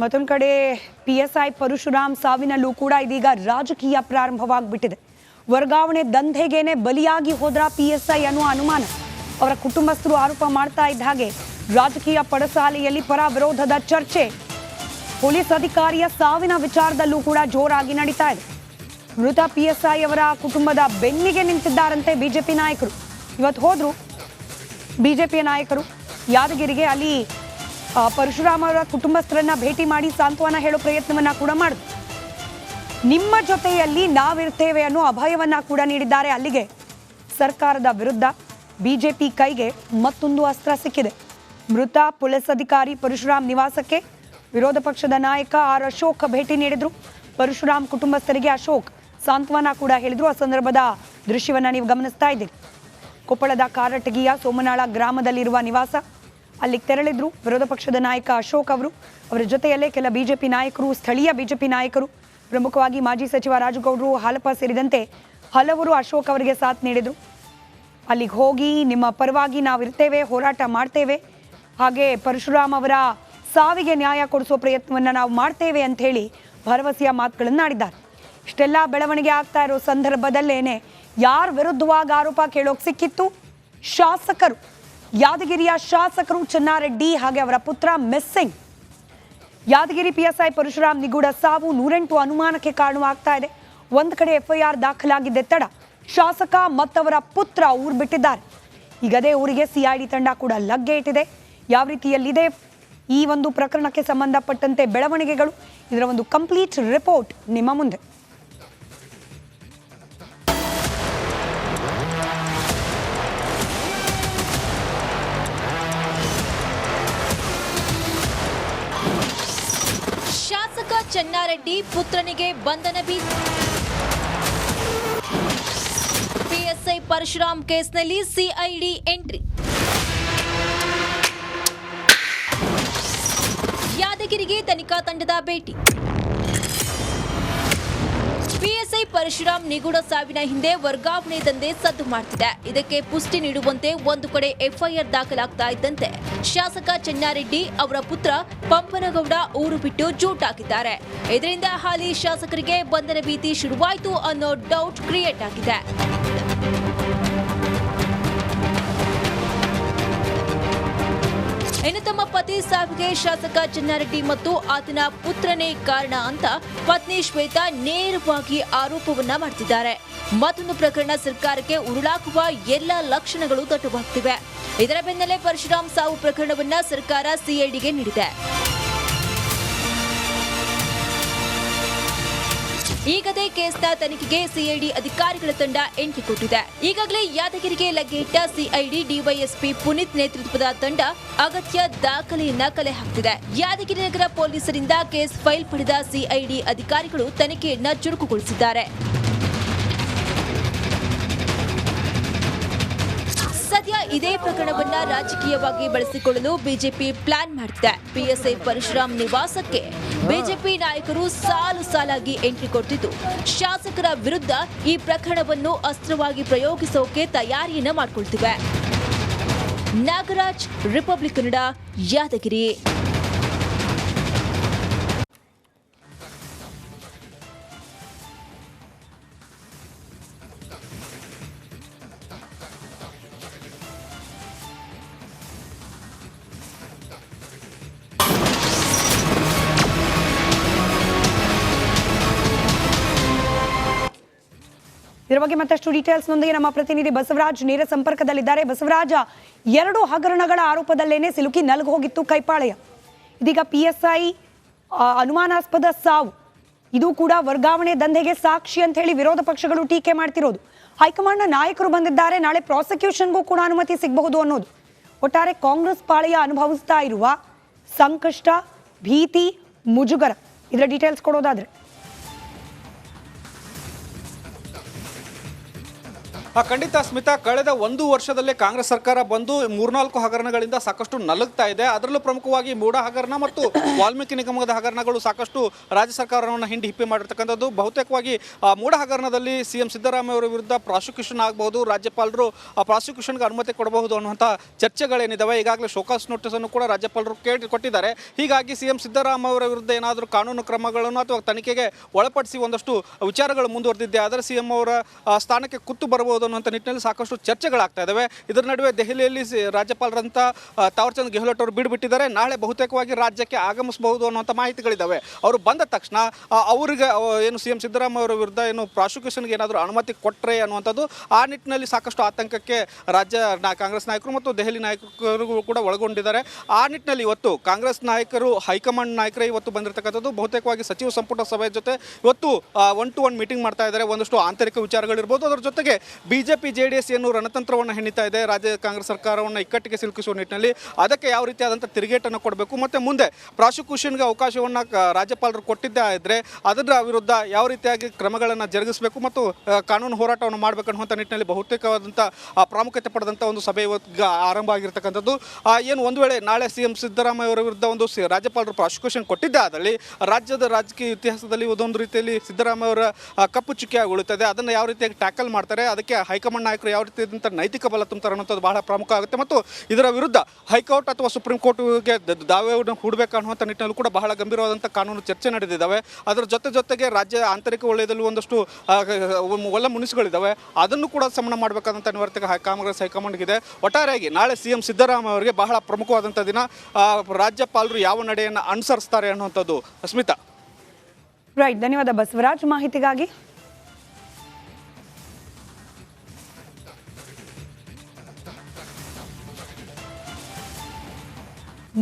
ಮತ್ತೊಂದು ಕಡೆ P S I Parashuram ಸಾವಿನಲ್ಲೂ ಕೂಡ ಇದೀಗ ರಾಜಕೀಯ ಪ್ರಾರಂಭವಾಗಿಬಿಟ್ಟಿದೆ. ವರ್ಗಾವಣೆ ದಂಧೆಗೇನೆ ಬಲಿಯಾಗಿ ಹೋದ್ರ ಪಿ ಎಸ್ ಐ ಅನ್ನುವ ಅನುಮಾನ. ಅವರ ಕುಟುಂಬಸ್ಥರು ಆರೋಪ ಮಾಡ್ತಾ ಇದ್ದ ಹಾಗೆ ರಾಜಕೀಯ ಪಡಸಾಲೆಯಲ್ಲಿ ಪರ ವಿರೋಧದ ಚರ್ಚೆ. ಪೊಲೀಸ್ ಅಧಿಕಾರಿಯ ಸಾವಿನ ವಿಚಾರದಲ್ಲೂ ಕೂಡ ಜೋರಾಗಿ ನಡೀತಾ ಇದೆ. ಮೃತ ಪಿ ಎಸ್ ಐ ಅವರ ಕುಟುಂಬದ ಬೆನ್ನಿಗೆ ನಿಂತಿದ್ದಾರಂತೆ ಬಿಜೆಪಿ ನಾಯಕರು. ಇವತ್ತು ಹೋದ್ರು. ಬಿಜೆಪಿಯ ನಾಯಕರು ಯಾದಗಿರಿಗೆ ಅಲ್ಲಿ ಪರಶುರಾಮ್ ಅವರ ಕುಟುಂಬಸ್ಥರನ್ನ ಭೇಟಿ ಮಾಡಿ ಸಾಂತ್ವನ ಹೇಳೋ ಪ್ರಯತ್ನವನ್ನ ಕೂಡ ಮಾಡಿದ್ರು ನಿಮ್ಮ ಜೊತೆಯಲ್ಲಿ ನಾವಿರ್ತೇವೆ ಅನ್ನೋ ಅಭಯವನ್ನ ಕೂಡ ನೀಡಿದ್ದಾರೆ. ಅಲ್ಲಿಗೆ ಸರ್ಕಾರದ ವಿರುದ್ಧ ಬಿಜೆಪಿ ಕೈಗೆ ಮತ್ತೊಂದು ಅಸ್ತ್ರ ಸಿಕ್ಕಿದೆ. ಮೃತ ಪೊಲೀಸ್ ಅಧಿಕಾರಿ ಪರಶುರಾಮ್ ನಿವಾಸಕ್ಕೆ ವಿರೋಧ ಪಕ್ಷದ ನಾಯಕ ಆರ್ ಅಶೋಕ್ ಭೇಟಿ ನೀಡಿದ್ರು. ಪರಶುರಾಮ್ ಕುಟುಂಬಸ್ಥರಿಗೆ ಅಶೋಕ್ ಸಾಂತ್ವನ ಕೂಡ ಹೇಳಿದ್ರು. ಆ ಸಂದರ್ಭದ ದೃಶ್ಯವನ್ನ ನೀವು ಗಮನಿಸ್ತಾ ಇದ್ದೀರಿ. ಕೊಪ್ಪಳದ ಕಾರಟಗಿಯ ಸೋಮನಾಳ ಗ್ರಾಮದಲ್ಲಿರುವ ನಿವಾಸ. ಅಲ್ಲಿಗೆ ತೆರಳಿದ್ರು. ವಿರೋಧ ಪಕ್ಷದ ನಾಯಕ ಅಶೋಕ್ ಅವರು. ಅವರ ಜೊತೆಯಲ್ಲೇ ಕೆಲ ಬಿಜೆಪಿ ನಾಯಕರು, ಸ್ಥಳೀಯ ಬಿಜೆಪಿ ನಾಯಕರು, ಪ್ರಮುಖವಾಗಿ ಮಾಜಿ ಸಚಿವ ರಾಜಗೌಡರು ಹಾಲಪ್ಪ ಸೇರಿದಂತೆ ಹಲವರು ಅಶೋಕ್ ಅವರಿಗೆ ಸಾಥ್ ನೀಡಿದರು. ಅಲ್ಲಿಗೆ ಹೋಗಿ ನಿಮ್ಮ ಪರವಾಗಿ ನಾವು ಇರ್ತೇವೆ, ಹೋರಾಟ ಮಾಡ್ತೇವೆ. ಹಾಗೆ ಪರಶುರಾಮ್ ಅವರ ಸಾವಿಗೆ ನ್ಯಾಯ ಕೊಡಿಸೋ ಪ್ರಯತ್ನವನ್ನು ನಾವು ಮಾಡ್ತೇವೆ ಅಂತ ಹೇಳಿ ಭರವಸೆಯ ಮಾತುಗಳನ್ನು ಆಡಿದ್ದಾರೆ. ಇಷ್ಟೆಲ್ಲ ಬೆಳವಣಿಗೆ ಆಗ್ತಾ ಇರೋ ಸಂದರ್ಭದಲ್ಲೇನೆ ಯಾರ ವಿರುದ್ಧವಾಗಿ ಆರೋಪ ಕೇಳೋಕೆ ಸಿಕ್ಕಿತ್ತು? ಶಾಸಕರು. ಯಾದಗಿರಿಯ ಶಾಸಕರು ಚನ್ನಾರೆಡ್ಡಿ ಹಾಗೆ ಅವರ ಪುತ್ರ ಮಿಸ್ಸಿಂಗ್. ಯಾದಗಿರಿ ಪಿಎಸ್ಐ ಪರಶುರಾಮ್ ನಿಗೂಢ ಸಾವು ನೂರೆಂಟು ಅನುಮಾನಕ್ಕೆ ಕಾರಣವಾಗ್ತಾ ಇದೆ. ಒಂದು ಕಡೆ ಎಫ್ಐಆರ್ ದಾಖಲಾಗಿದ್ದೆ ತಡ. ಶಾಸಕ ಮತ್ತವರ ಪುತ್ರ ಊರು ಬಿಟ್ಟಿದ್ದಾರೆ. ಈಗ ಅದೇ ಊರಿಗೆ ಸಿಐಡಿ ತಂಡ ಕೂಡ ಲಗ್ಗೆ ಇಟ್ಟಿದೆ. ಯಾವ ರೀತಿಯಲ್ಲಿದೆ ಈ ಒಂದು ಪ್ರಕರಣಕ್ಕೆ ಸಂಬಂಧಪಟ್ಟಂತೆ ಬೆಳವಣಿಗೆಗಳು? ಇದರ ಒಂದು ಕಂಪ್ಲೀಟ್ ರಿಪೋರ್ಟ್ ನಿಮ್ಮ ಮುಂದೆ. ಚೆನ್ನಾರೆಡ್ಡಿ ಪುತ್ರನಿಗೆ ಬಂಧನ ಭೀತಿ ಪಿಎಸ್ಐ ಪರಶುರಾಮ್ ಕೇಸ್ನಲ್ಲಿ ಸಿಐಡಿ ಎಂಟ್ರಿ. ಯಾದಗಿರಿಗೆ ತನಿಖಾ ತಂಡದ ಭೇಟಿ. ಪಿಎಸ್ಐ ಪರಶುರಾಮ್ ನಿಗೂಢ ಸಾವಿನ ಹಿಂದೆ ವರ್ಗಾವಣೆ ದಂಧೆ ಸದ್ದು ಮಾಡುತ್ತಿದೆ ಇದಕ್ಕೆ ಪುಷ್ಟಿ ನೀಡುವಂತೆ ಒಂದು ಕಡೆ ಎಫ್ಐಆರ್ ದಾಖಲಾಗ್ತಾ ಇದ್ದಂತೆ ಶಾಸಕ ಚೆನ್ನಾರೆಡ್ಡಿ ಅವರ ಪುತ್ರ ಪಂಪನಗೌಡ ಊರು ಬಿಟ್ಟು ಜೂಟಾಕಿದ್ದಾರೆ ಇದರಿಂದ ಹಾಲಿ ಶಾಸಕರಿಗೆ ಬಂಧನ ಭೀತಿ ಶುರುವಾಯಿತು ಅನ್ನೋ ಡೌಟ್ ಕ್ರಿಯೇಟ್ ಆಗಿದೆ. ಇನ್ನು ತಮ್ಮ ಪತಿ ಸಾವಿಗೆ ಶಾಸಕ ಚಿನ್ನಾರೆಡ್ಡಿ ಮತ್ತು ಆತನ ಪುತ್ರನೇ ಕಾರಣ ಅಂತ ಪತ್ನಿ ಶ್ವೇತಾ ನೇರವಾಗಿ ಆರೋಪವನ್ನ ಮಾಡ್ತಿದ್ದಾರೆ. ಮತ್ತೊಂದು ಪ್ರಕರಣ ಸರ್ಕಾರಕ್ಕೆ ಉರುಳಾಕುವ ಎಲ್ಲ ಲಕ್ಷಣಗಳು ದಟ್ಟವಾಗ್ತಿವೆ ಇದರ ಬೆನ್ನಲ್ಲೇ ಪರಶುರಾಮ್ ಸಾವು ಪ್ರಕರಣವನ್ನ ಸರ್ಕಾರ ಸಿಐಡಿಗೆ ನೀಡಿದೆ. ಈಗದೇ ಕೇಸ್ನ ತನಿಖೆಗೆ ಸಿಐಡಿ ಅಧಿಕಾರಿಗಳ ತಂಡ ಎಂಟ್ರಿ ಕೊಟ್ಟಿದೆ. ಈಗಾಗಲೇ ಯಾದಗಿರಿಗೆ ಲಗ್ಗೆ ಇಟ್ಟ ಸಿಐಡಿ ಡಿವೈಎಸ್ಪಿ ಪುನೀತ್ ನೇತೃತ್ವದ ತಂಡ ಅಗತ್ಯ ದಾಖಲೆಯನ್ನ ಕಲೆ ಹಾಕ್ತಿದೆ. ಯಾದಗಿರಿ ನಗರ ಪೊಲೀಸರಿಂದ ಕೇಸ್ ಫೈಲ್ ಪಡೆದ ಸಿಐಡಿ ಅಧಿಕಾರಿಗಳು ತನಿಖೆಯನ್ನ ಚುರುಕುಗೊಳಿಸಿದ್ದಾರೆ. ಸದ್ಯ ಇದೇ ಪ್ರಕರಣವನ್ನ ರಾಜಕೀಯವಾಗಿ ಬಳಸಿಕೊಳ್ಳಲು ಬಿಜೆಪಿ ಪ್ಲಾನ್ ಮಾಡಿದೆ ಪಿಎಸ್ಐ ಪರಶುರಾಮ್ ನಿವಾಸಕ್ಕೆ ಬಿಜೆಪಿ ನಾಯಕರು ಸಾಲು ಸಾಲಾಗಿ ಎಂಟ್ರಿ ಕೊಟ್ಟಿದ್ದು ಶಾಸಕರ ವಿರುದ್ಧ ಈ ಪ್ರಕರಣವನ್ನು ಅಸ್ತ್ರವಾಗಿ ಪ್ರಯೋಗಿಸೋಕೆ ತಯಾರಿಯನ್ನ ಮಾಡಿಕೊಳ್ತಿವೆ. ನಾಗರಾಜ್, ರಿಪಬ್ಲಿಕ್ ಕನ್ನಡ, ಯಾದಗಿರಿ. ಇದರ ಬಗ್ಗೆ ಮತ್ತಷ್ಟು ಡೀಟೇಲ್ಸ್ ನೊಂದಿಗೆ ನಮ್ಮ ಪ್ರತಿನಿಧಿ ಬಸವರಾಜ್ ನೇರ ಸಂಪರ್ಕದಲ್ಲಿದ್ದಾರೆ. ಬಸವರಾಜ, ಎರಡು ಹಗರಣಗಳ ಆರೋಪದಲ್ಲೇನೆ ಸಿಲುಕಿ ನಲುಗು ಹೋಗಿತ್ತು ಕೈಪಾಳೆಯ. ಇದೀಗ ಪಿ ಎಸ್ ಐ ಅನುಮಾನಾಸ್ಪದ ಸಾವು. ಇದು ಕೂಡ ವರ್ಗಾವಣೆ ದಂಧೆಗೆ ಸಾಕ್ಷಿ ಅಂತ ಹೇಳಿ ವಿರೋಧ ಪಕ್ಷಗಳು ಟೀಕೆ ಮಾಡ್ತಿರೋದು. ಹೈಕಮಾಂಡ್ನ ನಾಯಕರು ಬಂದಿದ್ದಾರೆ. ನಾಳೆ ಪ್ರಾಸಿಕ್ಯೂಷನ್ಗೂ ಕೂಡ ಅನುಮತಿ ಸಿಗಬಹುದು ಅನ್ನೋದು. ಒಟ್ಟಾರೆ ಕಾಂಗ್ರೆಸ್ ಪಾಳೆಯ ಅನುಭವಿಸ್ತಾ ಇರುವ ಸಂಕಷ್ಟ, ಭೀತಿ, ಮುಜುಗರ. ಇದರ ಡೀಟೇಲ್ಸ್ ಕೊಡೋದಾದ್ರೆ. ಖಂಡಿತ ಸ್ಮಿತಾ, ಕಳೆದ ಒಂದು ವರ್ಷದಲ್ಲೇ ಕಾಂಗ್ರೆಸ್ ಸರ್ಕಾರ ಬಂದು ಮೂರ್ನಾಲ್ಕು ಹಗರಣಗಳಿಂದ ಸಾಕಷ್ಟು ನಲುಗ್ತಾ ಇದೆ. ಅದರಲ್ಲೂ ಪ್ರಮುಖವಾಗಿ ಮೂಡ ಹಗರಣ ಮತ್ತು ವಾಲ್ಮೀಕಿ ನಿಗಮದ ಹಗರಣಗಳು ಸಾಕಷ್ಟು ರಾಜ್ಯ ಸರ್ಕಾರವನ್ನು ಹಿಂಡಿ ಹಿಪ್ಪಿ ಮಾಡಿರ್ತಕ್ಕಂಥದ್ದು. ಬಹುತೇಕವಾಗಿ ಮೂಡ ಹಗರಣದಲ್ಲಿ ಸಿ ಎಂ ಸಿದ್ದರಾಮಯ್ಯ ಅವರ ವಿರುದ್ಧ ಪ್ರಾಸಿಕ್ಯೂಷನ್ ಆಗಬಹುದು, ರಾಜ್ಯಪಾಲರು ಪ್ರಾಸಿಕ್ಯೂಷನ್ಗೆ ಅನುಮತಿ ಕೊಡಬಹುದು ಅನ್ನುವಂಥ ಚರ್ಚೆಗಳೇನಿದ್ದಾವೆ ಈಗಾಗಲೇ ಶೋಕಾಸ್ ನೋಟಿಸ್ ಅನ್ನು ಕೂಡ ರಾಜ್ಯಪಾಲರು ಕೇಳಿ ಕೊಟ್ಟಿದ್ದಾರೆ. ಹೀಗಾಗಿ ಸಿ ಎಂ ಸಿದ್ದರಾಮಯ್ಯ ಅವರ ವಿರುದ್ಧ ಏನಾದರೂ ಕಾನೂನು ಕ್ರಮಗಳನ್ನು ಅಥವಾ ತನಿಖೆಗೆ ಒಳಪಡಿಸಿ ಒಂದಷ್ಟು ವಿಚಾರಗಳು ಮುಂದುವರೆದಿದ್ದೆ ಆದರೆ ಸಿ ಎಂ ಅವರ ಸ್ಥಾನಕ್ಕೆ ಕುತ್ತು ಬರಬಹುದು ಅನ್ನುವಂಥ ನಿಟ್ಟಿನಲ್ಲಿ ಸಾಕಷ್ಟು ಚರ್ಚೆಗಳಾಗ್ತಾ ಇದ್ದಾವೆ ಇದರ ನಡುವೆ ದೆಹಲಿಯಲ್ಲಿ ರಾಜ್ಯಪಾಲರಂತ ತಾವರ್ಚಂದ್ ಗೆಹ್ಲೋಟ್ ಅವರು ಬಿಡುಬಿಟ್ಟಿದ್ದಾರೆ. ನಾಳೆ ಬಹುತೇಕವಾಗಿ ರಾಜ್ಯಕ್ಕೆ ಆಗಮಿಸಬಹುದು ಅನ್ನುವಂಥ ಮಾಹಿತಿಗಳಿದ್ದಾವೆ ಅವರು ಬಂದ ತಕ್ಷಣ ಅವರಿಗೆ ಏನು ಸಿ ಎಂ ಸಿದ್ದರಾಮಯ್ಯ ಅವರ ವಿರುದ್ಧ ಏನು ಪ್ರಾಸಿಕ್ಯೂಷನ್ಗೆ ಏನಾದರೂ ಅನುಮತಿ ಕೊಟ್ಟರೆ ಅನ್ನುವಂಥದ್ದು ಆ ನಿಟ್ಟಿನಲ್ಲಿ ಸಾಕಷ್ಟು ಆತಂಕಕ್ಕೆ ರಾಜ್ಯ ಕಾಂಗ್ರೆಸ್ ನಾಯಕರು ಮತ್ತು ದೆಹಲಿ ನಾಯಕರು ಕೂಡ ಒಳಗೊಂಡಿದ್ದಾರೆ. ಆ ನಿಟ್ಟಿನಲ್ಲಿ ಇವತ್ತು ಕಾಂಗ್ರೆಸ್ ನಾಯಕರು, ಹೈಕಮಾಂಡ್ ನಾಯಕರೇ ಇವತ್ತು ಬಂದಿರತಕ್ಕಂಥದ್ದು. ಬಹುತೇಕವಾಗಿ ಸಚಿವ ಸಂಪುಟ ಸಭೆಯ ಜೊತೆ ಇವತ್ತು ಒನ್ ಟು ಒನ್ ಮೀಟಿಂಗ್ ಮಾಡ್ತಾ ಇದ್ದಾರೆ. ಒಂದಷ್ಟು ಆಂತರಿಕ ವಿಚಾರಗಳಿರ್ಬೋದು. ಅದರ ಜೊತೆಗೆ ಬಿಜೆಪಿ ಜೆ ಡಿ ಎಸ್ ಏನು ರಣತಂತ್ರವನ್ನು ಹೆಣಿತಾ ಇದೆ. ರಾಜ್ಯ ಕಾಂಗ್ರೆಸ್ ಸರ್ಕಾರವನ್ನು ಇಕ್ಕಟ್ಟಿಗೆ ಸಿಲುಕಿಸುವ ನಿಟ್ಟಿನಲ್ಲಿ ಅದಕ್ಕೆ ಯಾವ ರೀತಿಯಾದಂಥ ತಿರುಗೇಟನ್ನು ಕೊಡಬೇಕು? ಮತ್ತು ಮುಂದೆ ಪ್ರಾಸಿಕ್ಯೂಷನ್ಗೆ ಅವಕಾಶವನ್ನು ರಾಜ್ಯಪಾಲರು ಕೊಟ್ಟಿದ್ದೇ ಇದ್ದರೆ ಅದರ ವಿರುದ್ಧ ಯಾವ ರೀತಿಯಾಗಿ ಕ್ರಮಗಳನ್ನು ಜರುಗಿಸಬೇಕು ಮತ್ತು ಕಾನೂನು ಹೋರಾಟವನ್ನು ಮಾಡಬೇಕು ಅನ್ನುವಂಥ ನಿಟ್ಟಿನಲ್ಲಿ ಬಹುತೇಕವಾದಂಥ ಪ್ರಾಮುಖ್ಯತೆ ಪಡೆದಂಥ ಒಂದು ಸಭೆ ಇವತ್ತು ಆರಂಭ ಆಗಿರ್ತಕ್ಕಂಥದ್ದು. ಏನು ಒಂದು ವೇಳೆ ನಾಳೆ ಸಿ ಎಂ ಸಿದ್ದರಾಮಯ್ಯ ಅವರ ವಿರುದ್ಧ ಒಂದು ರಾಜ್ಯಪಾಲರು ಪ್ರಾಸಿಕ್ಯೂಷನ್ ಕೊಟ್ಟಿದ್ದೇ ಆದಲ್ಲಿ ರಾಜ್ಯದ ರಾಜಕೀಯ ಇತಿಹಾಸದಲ್ಲಿ ಒಂದೊಂದು ರೀತಿಯಲ್ಲಿ ಸಿದ್ದರಾಮಯ್ಯ ಅವರ ಕಪ್ಪು ಚುಕ್ಕಿಯಾಗಿ ಉಳಿತದೆ. ಅದನ್ನು ಯಾವ ರೀತಿಯಾಗಿ ಟ್ಯಾಕಲ್ ಮಾಡ್ತಾರೆ? ಅದಕ್ಕೆ ಹೈಕಮಾಂಡ್ ನಾಯಕರು ಯಾವ ರೀತಿಯಾದಂಥ ನೈತಿಕ ಬಲ ತುಂಬ್ತಾರೆ ಅನ್ನೋಂಥದ್ದು ಬಹಳ ಪ್ರಮುಖ ಆಗುತ್ತೆ. ಮತ್ತು ಇದರ ವಿರುದ್ಧ ಹೈಕೋರ್ಟ್ ಅಥವಾ ಸುಪ್ರೀಂ ಕೋರ್ಟ್ಗೆ ದಾವೆಯನ್ನು ಹೂಡಬೇಕು ಅನ್ನುವಂಥ ನಿಟ್ಟಿನಲ್ಲೂ ಕೂಡ ಬಹಳ ಗಂಭೀರವಾದಂಥ ಕಾನೂನು ಚರ್ಚೆ ನಡೆದಿದ್ದಾವೆ. ಅದರ ಜೊತೆ ಜೊತೆಗೆ ರಾಜ್ಯ ಆಂತರಿಕ ವಲಯದಲ್ಲೂ ಒಂದಷ್ಟು ಒಳ್ಳೆ ಮುನಿಸುಗಳಿದ್ದಾವೆ. ಅದನ್ನು ಕೂಡ ಸಮನ ಮಾಡಬೇಕಾದಂಥ ನಿವರ್ತಕ ಕಾಂಗ್ರೆಸ್ ಹೈಕಮಾಂಡ್ಗಿದೆ ಒಟ್ಟಾರೆಯಾಗಿ ನಾಳೆ ಸಿ ಎಂ ಸಿದ್ದರಾಮಯ್ಯ ಅವರಿಗೆ ಬಹಳ ಪ್ರಮುಖವಾದಂಥ ದಿನ. ರಾಜ್ಯಪಾಲರು ಯಾವ ನಡೆಯನ್ನು ಅನುಸರಿಸ್ತಾರೆ ಅನ್ನುವಂಥದ್ದು. ಅಸ್ಮಿತಾ. ರೈಟ್ ಧನ್ಯವಾದ ಬಸವರಾಜ್. ಮಾಹಿತಿಗಾಗಿ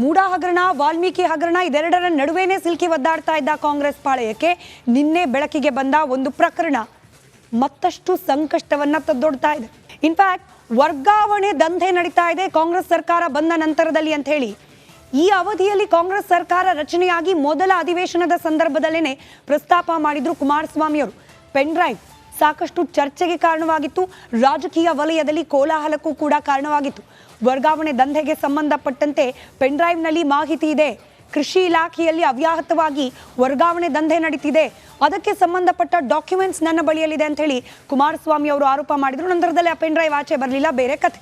ಮೂಡ ಹಗರಣ, ವಾಲ್ಮೀಕಿ ಹಗರಣ ಇದೆರಡರ ನಡುವೆನೇ ಸಿಲ್ಕಿ ಒದ್ದಾಡ್ತಾ ಇದ್ದ ಕಾಂಗ್ರೆಸ್ ಪಾಳಯಕ್ಕೆ ನಿನ್ನೆ ಬೆಳಕಿಗೆ ಬಂದ ಒಂದು ಪ್ರಕರಣ. ಮತ್ತಷ್ಟು ಸಂಕಷ್ಟವನ್ನ ತದ್ದೊಡ್ತಾ ಇದೆ. ಇನ್ಫ್ಯಾಕ್ಟ್ ವರ್ಗಾವಣೆ ದಂಧೆ ನಡೀತಾ ಇದೆ ಕಾಂಗ್ರೆಸ್ ಸರ್ಕಾರ ಬಂದ ನಂತರದಲ್ಲಿ ಅಂತ ಹೇಳಿ. ಈ ಅವಧಿಯಲ್ಲಿ ಕಾಂಗ್ರೆಸ್ ಸರ್ಕಾರ ರಚನೆಯಾಗಿ ಮೊದಲ ಅಧಿವೇಶನದ ಸಂದರ್ಭದಲ್ಲೇನೆ ಪ್ರಸ್ತಾಪ ಮಾಡಿದ್ರು ಕುಮಾರಸ್ವಾಮಿ ಅವರು. ಪೆನ್ ಡ್ರೈವ್ ಸಾಕಷ್ಟು ಚರ್ಚೆಗೆ ಕಾರಣವಾಗಿತ್ತು, ರಾಜಕೀಯ ವಲಯದಲ್ಲಿ ಕೋಲಾಹಲಕ್ಕೂ ಕೂಡ ಕಾರಣವಾಗಿತ್ತು. ವರ್ಗಾವಣೆ ದಂಧೆಗೆ ಸಂಬಂಧಪಟ್ಟಂತೆ ಪೆನ್ ಡ್ರೈವ್ನಲ್ಲಿ ಮಾಹಿತಿ ಇದೆ. ಕೃಷಿ ಇಲಾಖೆಯಲ್ಲಿ ಅವ್ಯಾಹತವಾಗಿ ವರ್ಗಾವಣೆ ದಂಧೆ ನಡೀತಿದೆ. ಅದಕ್ಕೆ ಸಂಬಂಧಪಟ್ಟ ಡಾಕ್ಯುಮೆಂಟ್ಸ್ ನನ್ನ ಬಳಿಯಲ್ಲಿದೆ ಅಂತ ಹೇಳಿ ಕುಮಾರಸ್ವಾಮಿ ಅವರು ಆರೋಪ ಮಾಡಿದ್ರು. ನಂತರದಲ್ಲಿ ಆ ಪೆನ್ಡ್ರೈವ್ ಆಚೆ ಬರಲಿಲ್ಲ, ಬೇರೆ ಕಥೆ.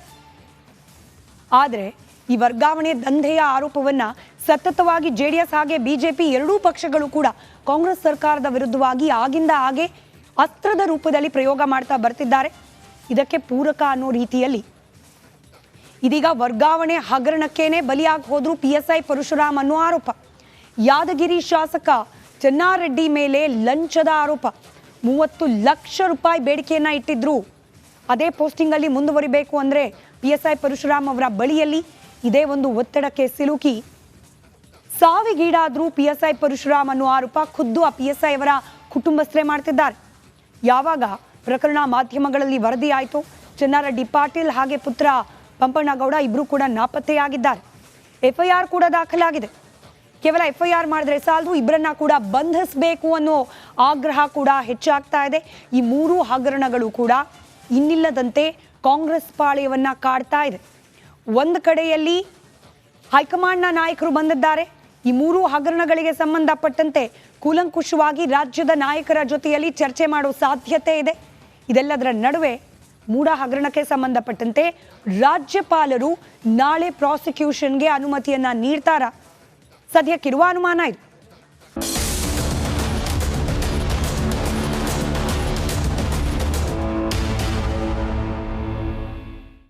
ಆದರೆ ಈ ವರ್ಗಾವಣೆ ದಂಧೆಯ ಆರೋಪವನ್ನ ಸತತವಾಗಿ ಜೆಡಿಎಸ್ ಹಾಗೆ ಬಿಜೆಪಿ ಎರಡೂ ಪಕ್ಷಗಳು ಕೂಡ ಕಾಂಗ್ರೆಸ್ ಸರ್ಕಾರದ ವಿರುದ್ಧವಾಗಿ ಆಗಿಂದ ಹಾಗೆ ಅಸ್ತ್ರದ ರೂಪದಲ್ಲಿ ಪ್ರಯೋಗ ಮಾಡ್ತಾ ಬರ್ತಿದ್ದಾರೆ. ಇದಕ್ಕೆ ಪೂರಕ ಅನ್ನೋ ರೀತಿಯಲ್ಲಿ ಇದೀಗ ವರ್ಗಾವಣೆ ಹಗರಣಕ್ಕೇನೆ ಬಲಿಯಾಗಿ ಹೋದ್ರು ಪಿ ಎಸ್ ಪರಶುರಾಮ್ ಅನ್ನೋ ಆರೋಪ. ಯಾದಗಿರಿ ಶಾಸಕ ಚೆನ್ನಾರೆಡ್ಡಿ ಮೇಲೆ ಲಂಚದ ಆರೋಪ. ಮೂವತ್ತು ಲಕ್ಷ ರೂಪಾಯಿ ಬೇಡಿಕೆಯನ್ನ ಇಟ್ಟಿದ್ರು. ಅದೇ ಪೋಸ್ಟಿಂಗ್ ಅಲ್ಲಿ ಮುಂದುವರಿಬೇಕು ಅಂದ್ರೆ ಪಿ ಎಸ್ ಐ ಪರಶುರಾಮ್ ಅವರ ಬಳಿಯಲ್ಲಿ ಇದೇ ಒಂದು ಒತ್ತಡಕ್ಕೆ ಸಿಲುಕಿ. ಸಾವಿಗೀಡಾದ್ರೂ ಪಿ ಎಸ್ ಐ ಪರಶುರಾಮ್ ಅನ್ನೋ ಆರೋಪ ಖುದ್ದು ಆ ಪಿ ಎಸ್ ಐ ಅವರ ಕುಟುಂಬಸ್ಥರೇ ಮಾಡ್ತಿದ್ದಾರೆ. ಯಾವಾಗ ಪ್ರಕರಣ ಮಾಧ್ಯಮಗಳಲ್ಲಿ ವರದಿ ಆಯಿತು ಚೆನ್ನಾರೆಡ್ಡಿ ಪಾಟೀಲ್ ಹಾಗೆ ಪುತ್ರ ಪಂಪಣ್ಣಗೌಡ ಇಬ್ಬರು ಕೂಡ ನಾಪತ್ತೆಯಾಗಿದ್ದಾರೆ. ಎಫ್ಐಆರ್ ಕೂಡ ದಾಖಲಾಗಿದೆ. ಕೇವಲ ಎಫ್ಐಆರ್ ಮಾಡಿದ್ರೆ ಸಾಲದು ಇಬ್ಬರನ್ನ ಕೂಡ ಬಂಧಿಸಬೇಕು ಅನ್ನೋ ಆಗ್ರಹ ಕೂಡ ಹೆಚ್ಚಾಗ್ತಾ ಇದೆ. ಈ ಮೂರು ಹಗರಣಗಳು ಕೂಡ ಇನ್ನಿಲ್ಲದಂತೆ ಕಾಂಗ್ರೆಸ್ ಪಾಳೆಯವನ್ನ ಕಾಡ್ತಾ ಇದೆ. ಒಂದು ಕಡೆಯಲ್ಲಿ ಹೈಕಮಾಂಡ್ನ ನಾಯಕರು ಬಂದಿದ್ದಾರೆ. ಈ ಮೂರು ಹಗರಣಗಳಿಗೆ ಸಂಬಂಧಪಟ್ಟಂತೆ ಕೂಲಂಕುಷವಾಗಿ ರಾಜ್ಯದ ನಾಯಕರ ಜೊತೆಯಲ್ಲಿ ಚರ್ಚೆ ಮಾಡೋ ಸಾಧ್ಯತೆ ಇದೆ. ಇದೆಲ್ಲದರ ನಡುವೆ ಮೂಡ ಹಗರಣಕ್ಕೆ ಸಂಬಂಧಪಟ್ಟಂತೆ ರಾಜ್ಯಪಾಲರು ನಾಳೆ ಪ್ರಾಸಿಕ್ಯೂಷನ್ಗೆ ಅನುಮತಿಯನ್ನ ನೀಡ್ತಾರಾ? ಸದ್ಯಕ್ಕಿರುವ ಅನುಮಾನ ಇದು.